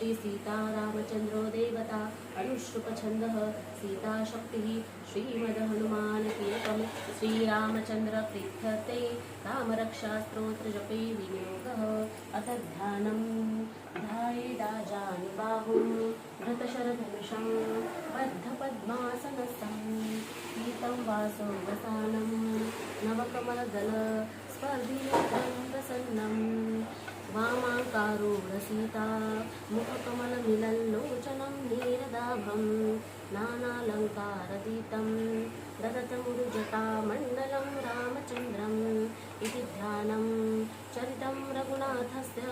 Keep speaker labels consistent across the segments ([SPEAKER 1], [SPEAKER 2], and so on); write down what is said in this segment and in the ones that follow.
[SPEAKER 1] श्री सीता रामचंद्रो देवता, अनुष्टुपछन्दः सीताशक्तिः श्रीमदहनुमान कीर्तम् श्रीरामचन्द्र प्रीत्यर्थे रामरक्षास्त्रोत्रजपे विनियोगः। अथ ध्यानं ध्यायेदाजानुबाहुं धृतशरधनुषं बद्धपद्मासनस्थं पीतं वासो वसानं नवकमलदल स्पर्धिनेत्रं प्रसन्नम्। వామాకారూఢ సీత ముఖకమలమిలల్లోచనం నీరదాభం నానాలంకారదీతం దరతముడు జటామండలం రామచంద్రం ఇది ధ్యానం. చరితం రఘునాథస్య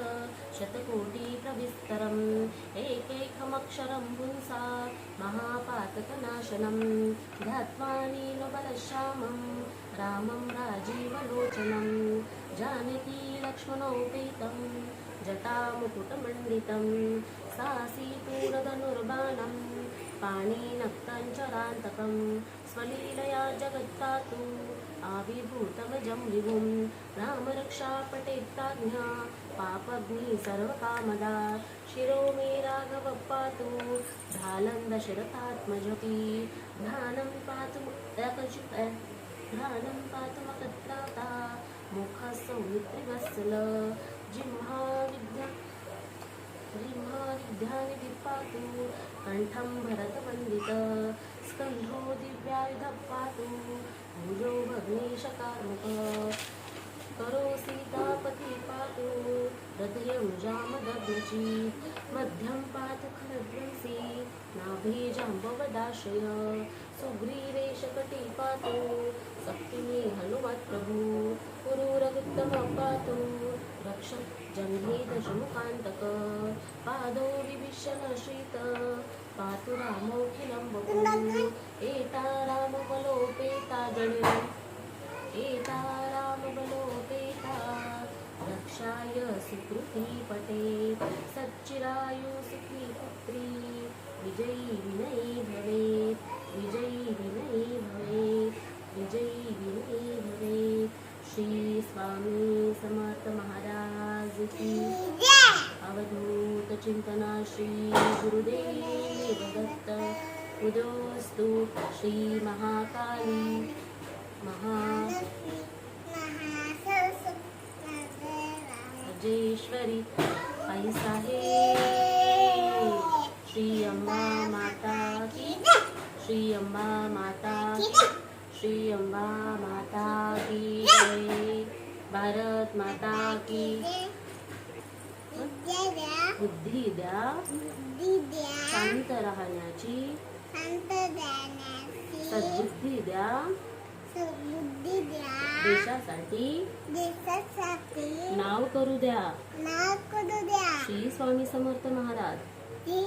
[SPEAKER 1] శతకోటి ప్రవిస్తరం. ఏకైకమక్షరం పుంసా మహాపాతకనాశనం. ధ్యాత్వా నీలబలశ్యామం రామం రాజీవలోచనం. జానే लक्ष्मणोपेतं जटामुकुटमण्डितं सासीतूरधनुर्बाणं पाणिनक्तञ्चरान्तकं स्वलीलया जगत्तातु आविर्भूतमजं विभुं रामरक्षापटेत्ताज्ञा पापग्नि सर्वकामदा शिरो मे राघव पातु ढालन्दशरथात्मजति ध्यानं पातु ध्यानं पातु मकत्राता मुखसौमित्रिवत्सल जिह्वा विद्या जिह्वा विद्यानिधि पातु कण्ठं भरतवन्दित स्कन्धो दिव्यायुधः भुजो भग्नेशकार्मुक करो सीतापति पातु हृदयं जामदग्नची। मध्यं पातु खरद्वंसी नाभीजाम्बवदाश्रय सुग्रीवेशकटी पातु सप्तिमे हनुमत्प्रभु। पुरुरगुत्तमः पातु रक्ष जङ्घे दशमुखान्तक पादो विभीषण शीत पातु रामोऽखिलं वपु एता रामबलोपेता जनिरम् एता रामबलोपेता रक्षाय सुकृती पटे सच्चिरायु सुखी पुत्री विजयी विनयी भवेत् विजयी विनयी भवेत् विजयी विनयी भवेत् श्री स्वामी समर्थ महाराज की अवधूत चिंतना श्री गुरुदेव दत्त उदोस्तु श्री महाकाली महा राजेश्वरी श्री अम्बा माता की। श्री अम्बा माता श्री अम्बा माता की। जय भारत माता की बुद्धी द्या. शांत राहण्याची सद्बुद्धी द्या. देशासाठी
[SPEAKER 2] देशासाठी
[SPEAKER 1] नाव करू द्या.
[SPEAKER 2] नाव करू द्या
[SPEAKER 1] श्री स्वामी समर्थ महाराज.
[SPEAKER 2] श्री